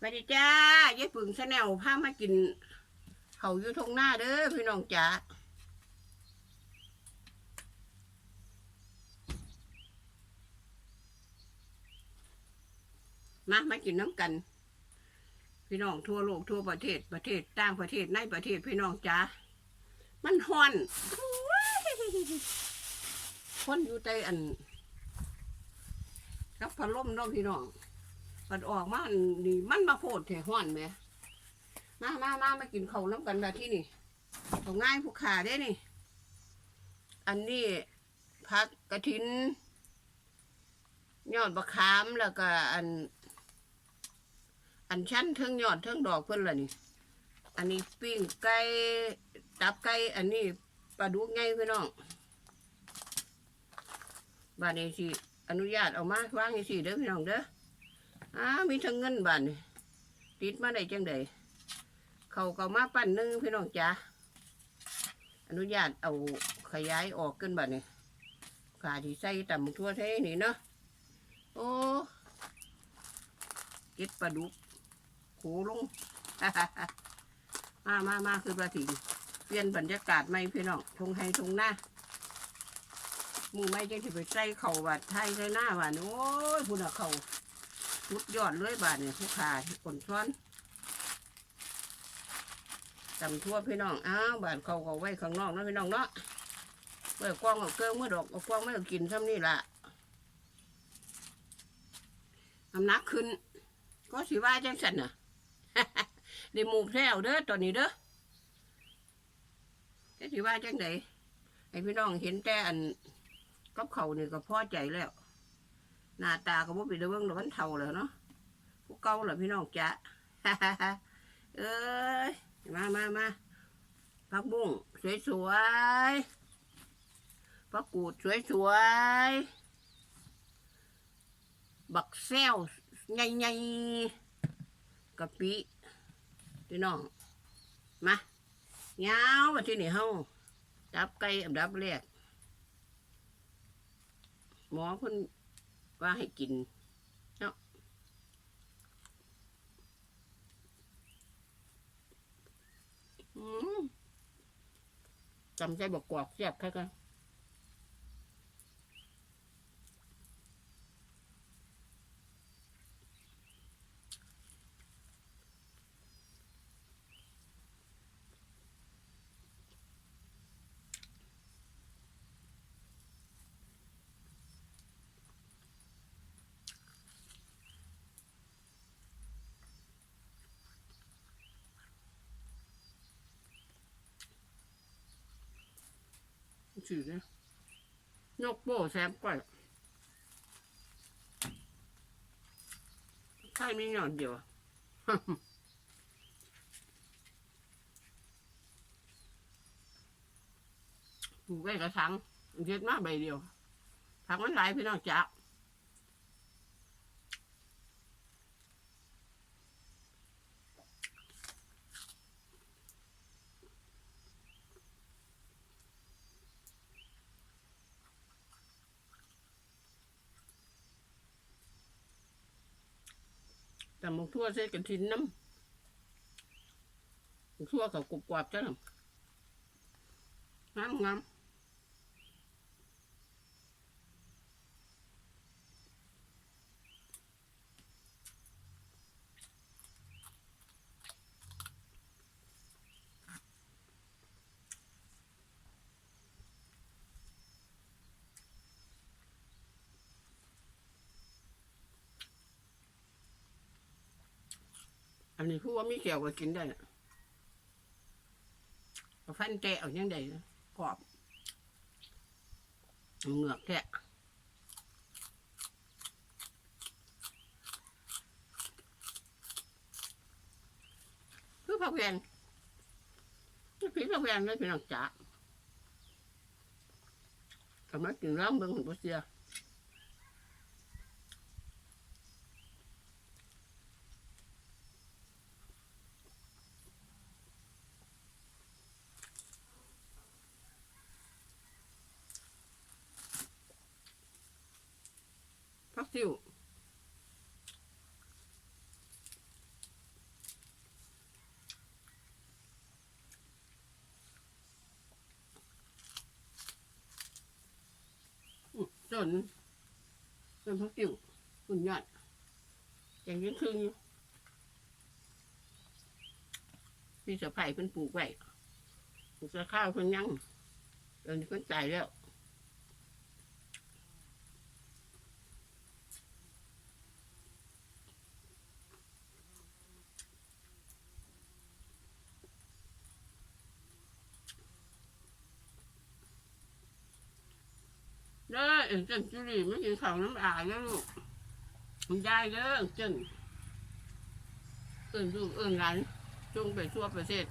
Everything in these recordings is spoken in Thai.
สวัสดีจ้ายายปึงชาแนลพามากินเขาอยู่ทงหน้าเด้อพี่น้องจ๋ามามากินน้ำกัน พี่น้องทั่วโลกทั่วประเทศประเทศต่างประเทศในประเทศพี่น้องจ๋ามันฮอนโอ้ยคนอยู่ใต้อันกับพัดลมน้องพี่น้อง มันออกมาอันนี่มันมาโพดแถห้อนไหมมามามามากินเขาน้ำกันแบบที่นี่เอาง่ายผู้ขาได้นี่ อันนี้พักกระถิน ยอดบะขามแล้วก็อัน อันชั้นเทิงยอดเทิงดอกเพิ่นละนี่ อันนี้ปิ้งไก่ตับไก่อันนี้ปลาดุกไงพี่น้องบานนี้สิอนุญาตเอามาว่างสิเด้อพี่น้องเด้อ อ้ามีทั้งเงินบาทนี่ติดมาได้จังใดเขาก็มาปั้นหนึงพี่น้องจ๋าอนุญาตเอาขยายออกขึ้นบาทนี่ขาที่ใส่ต่ำทั่วเทนี่เนาะโอ้เก็บปลาดุกโขลง มามามาคือปลาถิงเปลี่ยนบรรยากาศใหมพี่น้องทงไฮทงหน้ามือไม่จังที่ไปใส่เข่าบาดไทยใส่หน้าบาดนี่โอ้ยพุ่นอะเข่า สุดยอดเลยบาทเนี่ยผู้ขาคนช้อนจำทั่วพี่น้อง อ้าวบาทเขาก็ไว้ข้างนอกนะพี่น้องเนาะเมื่อกว้างเอาเกลือเมื่อดอกเอากว้างไม่เอากินซ้ำนี่ละน้ำหนักขึ้น ก็สิว่าจังสันน่ะได้หมูแถวเด้อตอนนี้เด้อจะสิว่าจังไดไอพี่น้องเห็นแต่อันกับเขานี่ก็พอใจแล้ว หน้าตาก็บ่เป็นเรื่องหรอกมันเท่าแล้วเนาะผู้เก่าเหรอพี่น้องจ๊ะเอ้ยมามามาผักบุ้งสวยสวยๆผักกูดสวยสวยๆบักแซวใหญ่ๆกะปิพี่น้องมาเงาวมาที่นี่เฮาดับไก่อันดับแรกหมอเพิ่น ว่าให้กินเนาะจำใจบอกกวอกแซ่บแค่กัน สิเนี่ยนกโป้แซ่บก่อนใช่ไม่หย่อนเดียวปลูกไว้กระชังเด็ดมากใบเดียวผักมันหลายพี่น้องจ้า ต่หมกทั่วใส่กันทินน้ำหมกทั่วกับกรุบกรอบจ้ะน้ำงามงาม อันนี้คือว่ามีเกี่ยวกับกินได้น่ะเอาฟันแตะเอายังไงกรอบเหงือกแทะคือผักแวนนี่ผีผักแวนเลยเป็นหลังจ๋าทำไมกินร้องเบิ่งหุ่นบ่เสีย พักซิว ต้นต้นพักติ๋วคุนยอดอย่างนี้คือพี่สะพายเพิ่นปลูกไว้ปลูกข้าวเพิ่นยังตอนนี้เพิ่นตายแล้ว เอ็งเจนจุลีไม่กินข้าวน้ำอาเด้อลูกมันได้เด้อเอ็งเจนเอิ้นลูกเอิ้นหลานจงไปทั่วประเทศ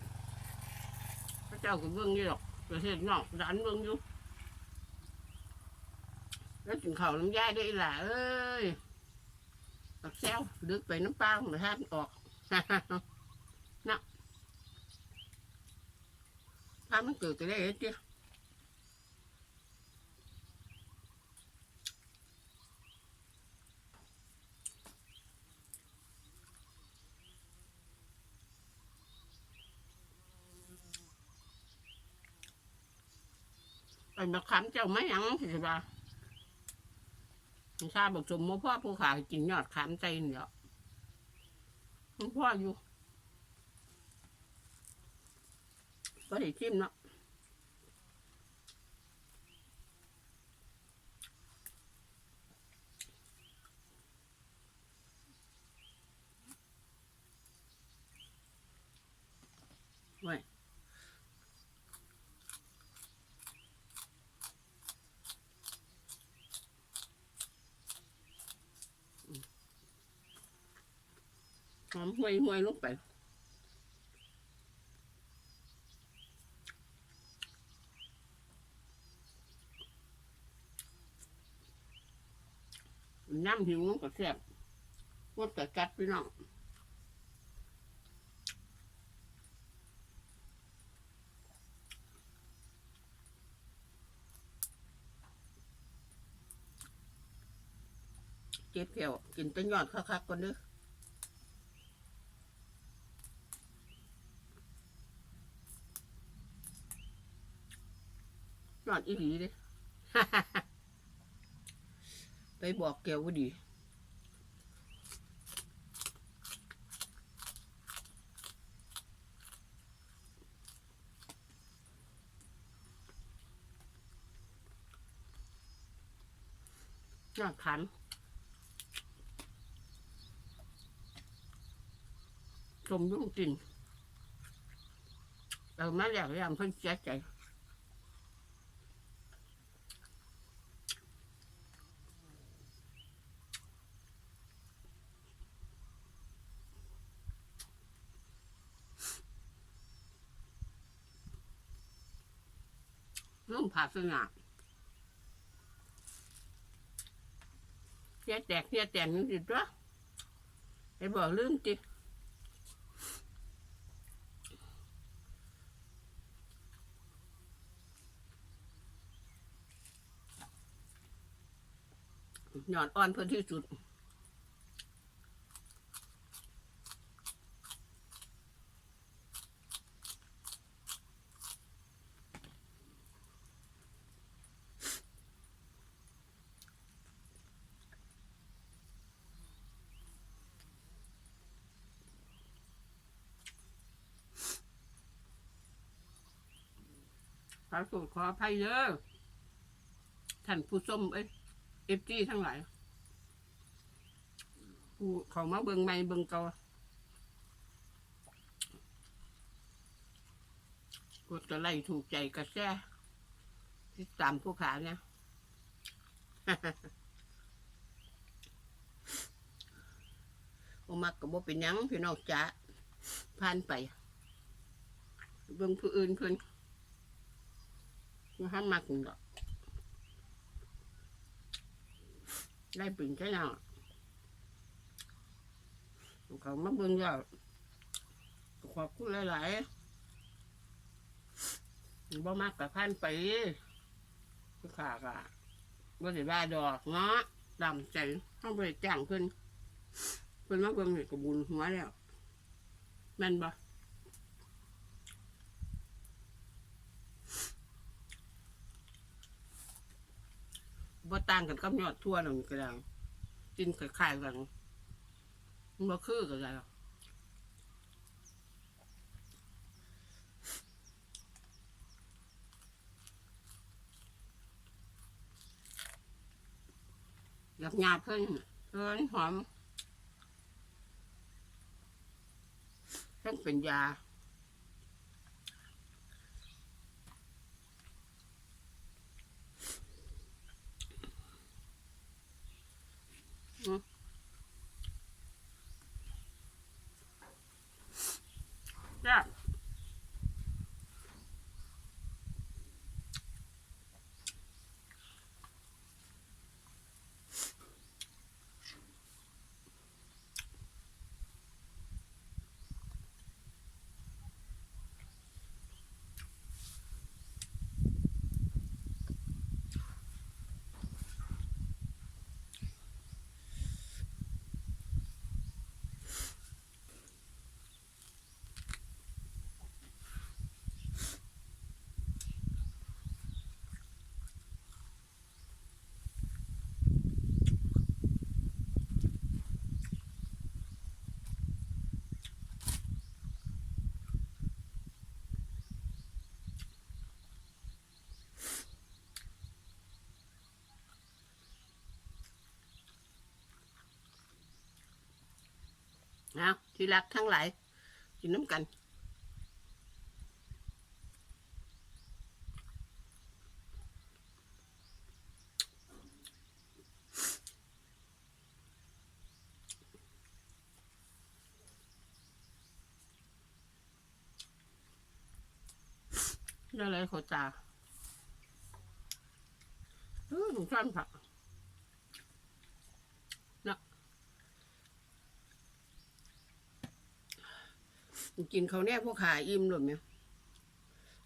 พระเจ้าก็เบิ่งอยู่ดอก ประเทศนอกร้านเบิ่งอยู่แล้วกินข้าวน้ำยายได้ล่ะเอ้ยตักแซวดึกไปน้ำปลาของท่านออกนะถ้ามันเกิดก็ได้เฮ็ดเจ้ ไอ้มาขำเจ้าไม่ยังสิบ่าชาบอกสมมพ่อผู้ขากินยอดขามใจเนี่ยพ่ออยู่ก็ได้ชิมเนาะไว้ ห่วยห่วยลงไปน้ำหิวมันก็แซ่บวดแต่กัดพี่น้องเจ็บแก้วกินต้นยอดคักๆก่อนเด้อ นอนอีหลีเลย ไปบอกแกว่าดีนอนขันสมยุ่งจริงเอามาแล้วยามเพิ่นเสียใจ นุ่มผักสง่าเสียแตกเสียแตกนี่สิจ้ะไอ้บอกลืมจิหย่อนอ่อนเพิ่นที่สุด ขอสูตรขออภัยเด้อท่านผู้ชมเอ้ยเอฟจีทั้งหลายผู้เขามาเบิงไม่เบิงเกากดกระไลถูกใจกระแสติดตามผู้ขาเนี่ยโอมักกับบ่เป็นยังพี่น้องจ๋าผ่านไปเบิ่งผู้อื่นเพิ่น nó hát mặt cũng được đây bình thế nào cậu mất bưng giờ khoa cút lại บ่มากกับพันปีก็ขาดอะบ่ได้ว่าดอกเนาะดำใจห้องไปแจ้งขึ้นเป็นมาเบิ่งนี่ก็บุญหัวแล้วแม่นบ่ บ่ต่างกันกับยอดทั่วนั่นก็ได้กินคล้ายๆกันมันบ่คือกันแล้วหยับหยาบเพิ่นเพิ่นหอมเพิ่นเป็นยา จ้ะ นะที่รักทั้งหลายกินน้ำกันนี่อะไรเขาจ่าเออหนูชอบผัก กินเขาแน่พวกขาอิ่มหรือไม่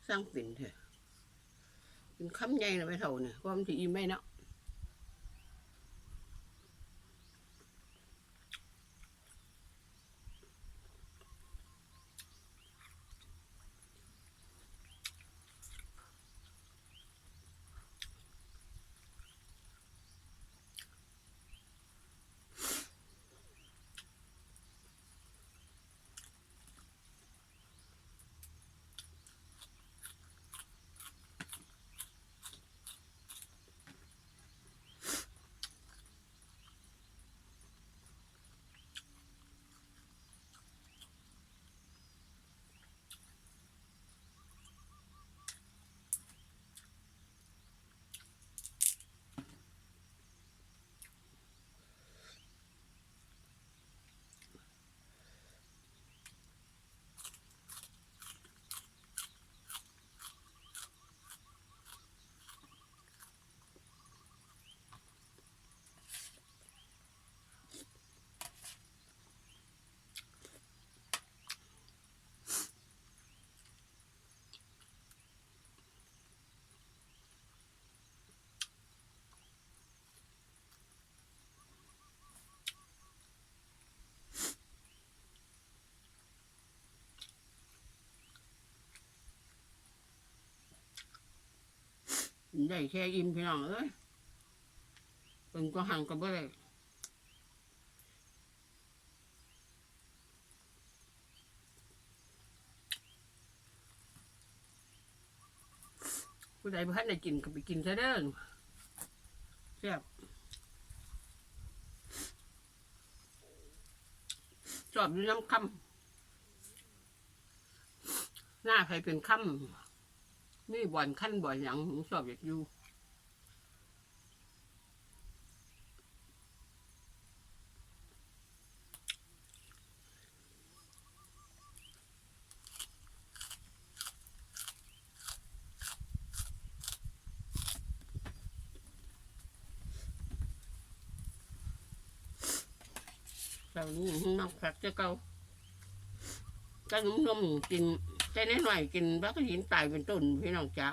สร้างปิ่นเถอะกินคำใหญ่นะไม่เท่าเนี่ยความที่อิ่มไมเนาะ ได้แค่อิ่มพี่น้องเอ้ยเป็นก็ห่างกับบ่ได้ผู้ใดบ่ทันได้กินก็ไปกินซะเด้อแซ่บชอบอยู่น้ำคำหน้าใครเป็นคำ นี่บ่อนขั้นบ่อนหยังผมชอบอยากอยู่เรานี่มักผักจะเก่าก็นุ่มๆกิน แต่น้อยๆกินบักหินตายเป็นต้นพี่น้องจ๊ะ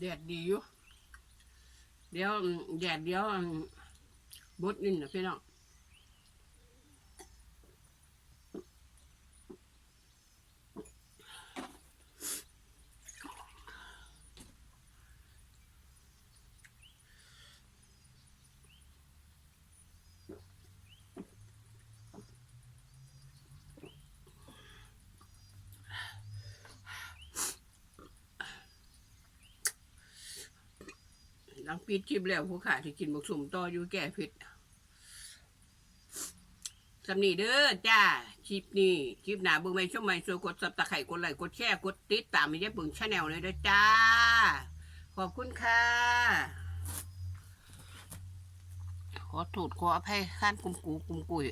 แดดดีอยู่ เดี๋ยวแดดเดี๋ยวบดนินนะพี่น้อง หลังปิดคลิปแล้วผู้ขาที่กินบกสุ่มต่ออยู่แก่ผิดสำนีเด้อจ้าคลิปนี้คลิปหนาเบิ่งไม่ช่วไม่ช่วยกดซับตะไคร่กดไลค์กดแชร์กดติดตามไม่ใช่เบิ่งชาแนลเลยเด้อจ้า ขอบคุณค่ะ ขอโทษขออภัยข้านกุมกูกุมกุย